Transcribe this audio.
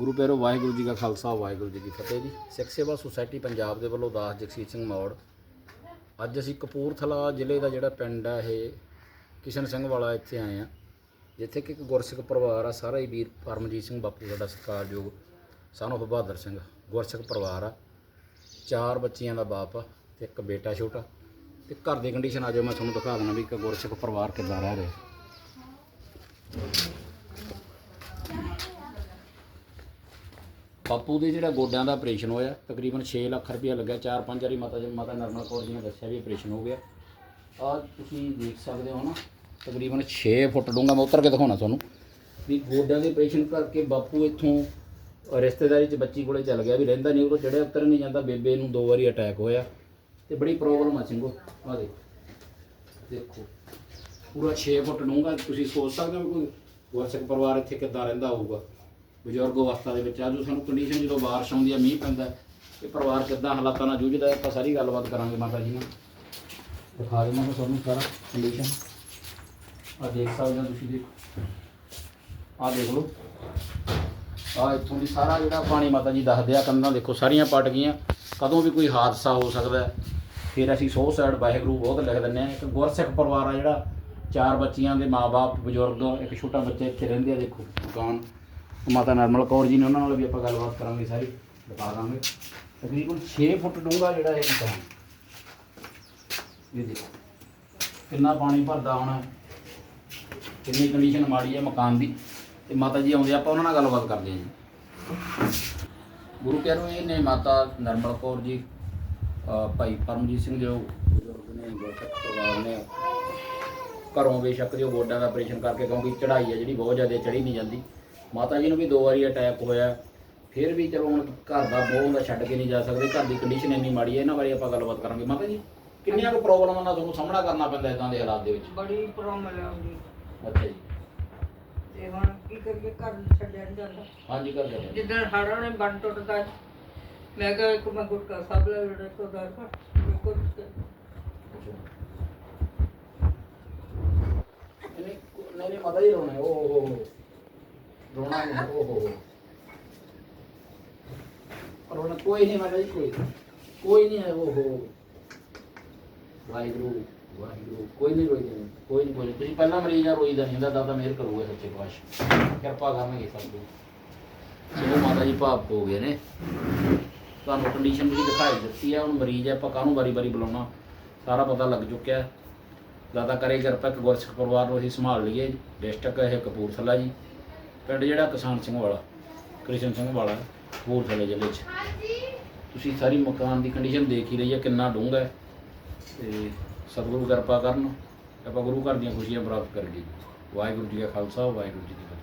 ਗੁਰੂ ਪਿਆਰੋ, ਵਾਹਿਗੁਰੂ ਜੀ ਕਾ ਖਾਲਸਾ, ਵਾਹਿਗੁਰੂ ਜੀ ਕੀ ਫਤਿਹ ਜੀ। ਸਿੱਖ ਸੇਵਾ ਸੁਸਾਇਟੀ ਪੰਜਾਬ ਦੇ ਵੱਲੋਂ ਦਾਸ ਜਗਸੀਤ ਸਿੰਘ ਮੌੜ। ਅੱਜ ਅਸੀਂ ਕਪੂਰਥਲਾ ਜ਼ਿਲ੍ਹੇ ਦਾ ਜਿਹੜਾ ਪਿੰਡ ਆ, ਇਹ ਕਿਸ਼ਨ ਸਿੰਘ ਵਾਲਾ ਇੱਥੇ ਆਏ ਆ, ਜਿੱਥੇ ਕਿ ਇੱਕ ਗੁਰਸਿੱਖ ਪਰਿਵਾਰ ਆ, ਸਾਰਾ ਹੀ ਵੀਰ ਪਰਮਜੀਤ ਸਿੰਘ ਬਾਪੂ ਸਾਡਾ ਸਤਿਕਾਰਯੋਗ ਸਾਨੂੰ ਬਹਾਦਰ ਸਿੰਘ ਗੁਰਸਿੱਖ ਪਰਿਵਾਰ ਆ। ਚਾਰ ਬੱਚੀਆਂ ਦਾ ਬਾਪ ਆ ਤੇ ਇੱਕ ਬੇਟਾ ਛੋਟਾ। ਤੇ ਘਰ ਦੀ ਕੰਡੀਸ਼ਨ ਆ ਜਾਓ ਮੈਂ ਤੁਹਾਨੂੰ ਦਿਖਾ ਦਿੰਦਾ ਵੀ ਇੱਕ ਗੁਰਸਿੱਖ ਪਰਿਵਾਰ ਕਿੱਦਾਂ ਰਹਿ ਰਿਹਾ। ਬਾਪੂ ਦੇ ਜਿਹੜਾ ਗੋਡਿਆਂ ਦਾ ਆਪਰੇਸ਼ਨ ਹੋਇਆ, ਤਕਰੀਬਨ 6 ਲੱਖ ਰੁਪਇਆ ਲੱਗਿਆ, ਚਾਰ ਪੰਜ ਵਾਰੀ ਮਾਤਾ ਜੀ, ਮਾਤਾ ਨਰਮਲ ਕੌਰ ਜੀ ਨੇ ਦੱਸਿਆ ਵੀ ਆਪਰੇਸ਼ਨ ਹੋ ਗਿਆ। ਆ ਤੁਸੀਂ ਦੇਖ ਸਕਦੇ ਹੋ ਨਾ, ਤਕਰੀਬਨ 6 ਫੁੱਟ ਡੂੰਘਾ, ਮੈਂ ਉਤਰ ਕੇ ਦਿਖਾਉਣਾ ਤੁਹਾਨੂੰ, ਵੀ ਗੋਡਿਆਂ ਦੇ ਆਪਰੇਸ਼ਨ ਕਰਕੇ ਬਾਪੂ ਇੱਥੋਂ ਰਿਸ਼ਤੇਦਾਰੀ 'ਚ ਬੱਚੀ ਕੋਲੇ ਚੱਲ ਗਿਆ, ਵੀ ਰਹਿੰਦਾ ਨਹੀਂ, ਉਹ ਜਿਹੜੇ ਉਤਰ ਨਹੀਂ ਜਾਂਦਾ, ਬੇਬੇ ਨੂੰ ਦੋ ਵਾਰੀ ਅਟੈਕ ਹੋਇਆ, ਤੇ ਬੜੀ ਪ੍ਰੋਬਲਮ ਆ ਸਿੰਘੋ, ਆ ਦੇ ਦੇਖੋ, ਪੂਰਾ 6 ਫੁੱਟ ਡੂੰਘਾ, ਤੁਸੀਂ ਸੋਚ ਸਕਦੇ ਹੋ ਵੀ ਕੋਈ ਗੁਰਸਿੱਖ ਪਰਿਵਾਰ ਇੱਥੇ ਕਿੱਦਾਂ ਰਹਿੰਦਾ ਹੋਊਗਾ। ਬਜ਼ੁਰਗ ਅਵਸਥਾ ਦੇ ਵਿੱਚ ਆ, ਜੋ ਸਾਨੂੰ ਕੰਡੀਸ਼ਨ ਜਦੋਂ ਬਾਰਿਸ਼ ਆਉਂਦੀ ਹੈ ਮੀਂਹ ਪੈਂਦਾ ਇਹ ਪਰਿਵਾਰ ਕਿੱਦਾਂ ਹਾਲਾਤਾਂ ਨਾਲ ਜੂਝਦਾ ਹੈ, ਆਪਾਂ ਸਾਰੀ ਗੱਲਬਾਤ ਕਰਾਂਗੇ ਮਾਤਾ ਜੀ ਨਾਲ। ਦਿਖਾ ਦੇਵਾਂ ਮੈਂ ਤੁਹਾਨੂੰ ਸਾਰਾ ਕੰਡੀਸ਼ਨ ਆ ਦੇਖ ਸਕਦੇ ਹੋ ਤੁਸੀਂ, ਦੇਖੋ। ਆ ਦੇਖ ਲਓ। ਆ ਇੱਥੋਂ ਦੀ ਸਾਰਾ ਜਿਹੜਾ ਪਾਣੀ ਮਾਤਾ ਜੀ ਦੱਸਦੇ ਆ ਕੰਧਾਂ ਦੇਖੋ, ਸਾਰੀਆਂ ਪਟ ਗਈਆਂ। ਕਦੋਂ ਵੀ ਕੋਈ ਹਾਦਸਾ ਹੋ ਸਕਦਾ ਫਿਰ ਅਸੀਂ ਸੋ ਸਾਈਡ ਵਾਹਿਗੁਰੂ ਬਹੁਤ ਲਿਖ ਦਿੰਦੇ ਆ, ਇੱਕ ਗੁਰਸਿੱਖ ਪਰਿਵਾਰ ਆ ਜਿਹੜਾ, ਚਾਰ ਬੱਚੀਆਂ ਦੇ ਮਾਪੇ ਬਜ਼ੁਰਗ, ਇੱਕ ਛੋਟਾ ਬੱਚਾ ਇੱਥੇ ਰਹਿੰਦੇ ਆ, ਦੇਖੋ ਦੁਕਾਨ ਮਾਤਾ ਨਰਮਲ ਕੌਰ ਜੀ ਨੇ ਉਹਨਾਂ ਨਾਲ ਵੀ ਆਪਾਂ ਗੱਲਬਾਤ ਕਰਾਂਗੇ ਸਾਰੀ, ਦਿਖਾ ਦਾਂਗੇ। ਤਕਰੀਬਨ 6 ਫੁੱਟ ਡੂੰਘਾ ਜਿਹੜਾ ਇਹ ਮਕਾਨ ਇਹ ਦੇਖੋ, ਕਿੰਨਾ ਪਾਣੀ ਭਰਦਾ ਹੋਣਾ ਕਿੰਨੀ ਕੰਡੀਸ਼ਨ ਮਾੜੀ ਹੈ ਮਕਾਨ ਦੀ। ਤੇ ਮਾਤਾ ਜੀ ਆਉਂਦੇ ਆਪਾਂ ਉਹਨਾਂ ਨਾਲ ਗੱਲਬਾਤ ਕਰਦੇ ਹਾਂ ਜੀ। ਗੁਰੂ ਪਿਆਰੋ ਇਹ ਨੇ ਮਾਤਾ ਨਰਮਲ ਕੌਰ ਜੀ ਭਾਈ ਪਰਮਜੀਤ ਸਿੰਘ ਜੋ ਬਜ਼ੁਰਗ ਨੇ ਗੁਰਸਿੱਖ ਪਰਿਵਾਰ ਨੇ, ਘਰੋਂ ਬੇਸ਼ੱਕ ਜੋ ਗੋਡਾਂ ਦਾ ਆਪਰੇਸ਼ਨ ਕਰਕੇ ਕਿਉਂਕਿ ਚੜ੍ਹਾਈ ਹੈ ਜਿਹੜੀ, ਬਹੁਤ ਜ਼ਿਆਦਾ ਚੜੀ ਨਹੀਂ ਜਾਂਦੀ। ਮਾਤਾ ਜੀ ਨੂੰ ਵੀ ਦੋ ਵਾਰੀ ਅਟੈਕ ਹੋਇਆ। ਫਿਰ ਵੀ ਚਲੋ ਹੁਣ ਘਰ ਦਾ ਬੋਝ ਹੁੰਦਾ ਛੱਡ ਕੇ ਨਹੀਂ ਜਾ ਸਕਦੇ। ਘਰ ਦੀ ਕੰਡੀਸ਼ਨ ਇੰਨੀ ਮਾੜੀ ਹੈ ਇਹਨਾਂ ਬਾਰੇ ਆਪਾਂ ਗੱਲਬਾਤ ਕਰਾਂਗੇ। ਮਾਤਾ ਜੀ ਕਿੰਨੀਆਂ ਕੁ ਪ੍ਰੋਬਲਮਾਂ ਦਾ ਤੁਹਾਨੂੰ ਸਾਹਮਣਾ ਕਰਨਾ ਪੈਂਦਾ ਇਦਾਂ ਦੇ ਹਾਲਾਤ ਦੇ ਵਿੱਚ? ਬੜੀ ਪ੍ਰੋਬਲਮ ਆਉਂਦੀ ਅੱਛਾ ਜੀ। ਤੇ ਹੁਣ ਕੀ ਕਰੀਏ ਘਰ ਛੱਡਿਆ ਨੀ ਜਾਂਦਾ। ਹਾਂਜੀ ਕਰ ਜਾਂਦੇ। ਜਿੱਦਣ ਹੜਾਂ ਨੇ ਬੰਨ ਟੁੱਟਦਾ। ਮੈਂ ਕਿਹਾ ਇੱਕ ਮੈਂ ਗੁਟਕਾ ਸਭ ਲੈ ਜਿਹੜਾ ਤੋਂ ਦਰ ਪਰ ਦੇਖੋ ਨਹੀਂ। ਨਹੀਂ ਨਹੀਂ ਮਾਤਾ ਜੀ ਰੋਣਾ ਹੈ, ਓ ਹੋ ਹੋ ਰੋਣਾ ਨਹੀਂ ਓ ਹੋ। ਹੋ ਰੋਣਾ ਕੋਈ ਨਹੀਂ ਮਾਤਾ ਜੀ ਕੋਈ ਕੋਈ ਨਹੀਂ ਹੈ ਓ ਹੋ ਵਾਹਿਗੁਰੂ ਵਾਹਿਗੁਰੂ ਕੋਈ ਨਹੀਂ ਰੋਈਦਾ ਨਹੀਂ, ਕੋਈ ਨਹੀਂ ਨਹੀਂ। ਤੁਸੀਂ ਪਹਿਲਾਂ ਮਰੀਜ਼ ਆ ਰੋਈਦਾ ਨਹੀਂ ਹੁੰਦਾ ਦਾਦਾ ਮਿਹਰ ਕਰੂਗਾ ਸੱਚੇ ਪਾਤਸ਼ਾਹ। ਕਿਰਪਾ ਕਰਨਗੇ ਸਭ ਨੂੰ ਚਲੋ ਮਾਤਾ ਜੀ ਭਾਵ ਹੋ ਗਏ ਨੇ। ਤੁਹਾਨੂੰ ਕੰਡੀਸ਼ਨ ਵੀ ਦਿਖਾਈ ਦਿੱਤੀ ਹੈ ਹੁਣ ਮਰੀਜ਼ ਹੈ ਆਪਾਂ ਕਾਹਨੂੰ ਵਾਰੀ-ਵਾਰੀ ਬੁਲਾਉਣਾ? ਸਾਰਾ ਪਤਾ ਲੱਗ ਚੁੱਕਿਆ। ਹੈ ਦਾਦਾ ਕਰੇ ਕਿਰਪਾ ਇੱਕ ਗੁਰਸਿੱਖ ਪਰਿਵਾਰ ਨੂੰ ਅਸੀਂ ਸੰਭਾਲ ਲਈਏ। ਡਿਸਟ੍ਰਿਕਟ ਇਹ ਕਪੂਰਥਲਾ ਜੀ। ਪਿੰਡ ਜਿਹੜਾ ਕਿਸਾਨ ਸਿੰਘ ਵਾਲਾ, ਕ੍ਰਿਸ਼ਨ ਸਿੰਘ ਵਾਲਾ ਕਪੂਰਥਲੇ ਜ਼ਿਲ੍ਹੇ 'ਚ। ਤੁਸੀਂ ਸਾਰੀ ਮਕਾਨ ਦੀ ਕੰਡੀਸ਼ਨ ਦੇਖ ਹੀ ਰਹੀ ਹੈ ਕਿੰਨਾ ਡੂੰਘਾ ਹੈ। ਤੇ ਸਤਿਗੁਰੂ ਕਿਰਪਾ ਕਰਨ, ਆਪਾਂ ਗੁਰੂ ਘਰ ਦੀਆਂ ਖੁਸ਼ੀਆਂ ਪ੍ਰਾਪਤ ਕਰੀਏ। ਵਾਹਿਗੁਰੂ ਜੀ ਕਾ ਖਾਲਸਾ, ਵਾਹਿਗੁਰੂ ਜੀ ਕੀ ਫਤਿਹ।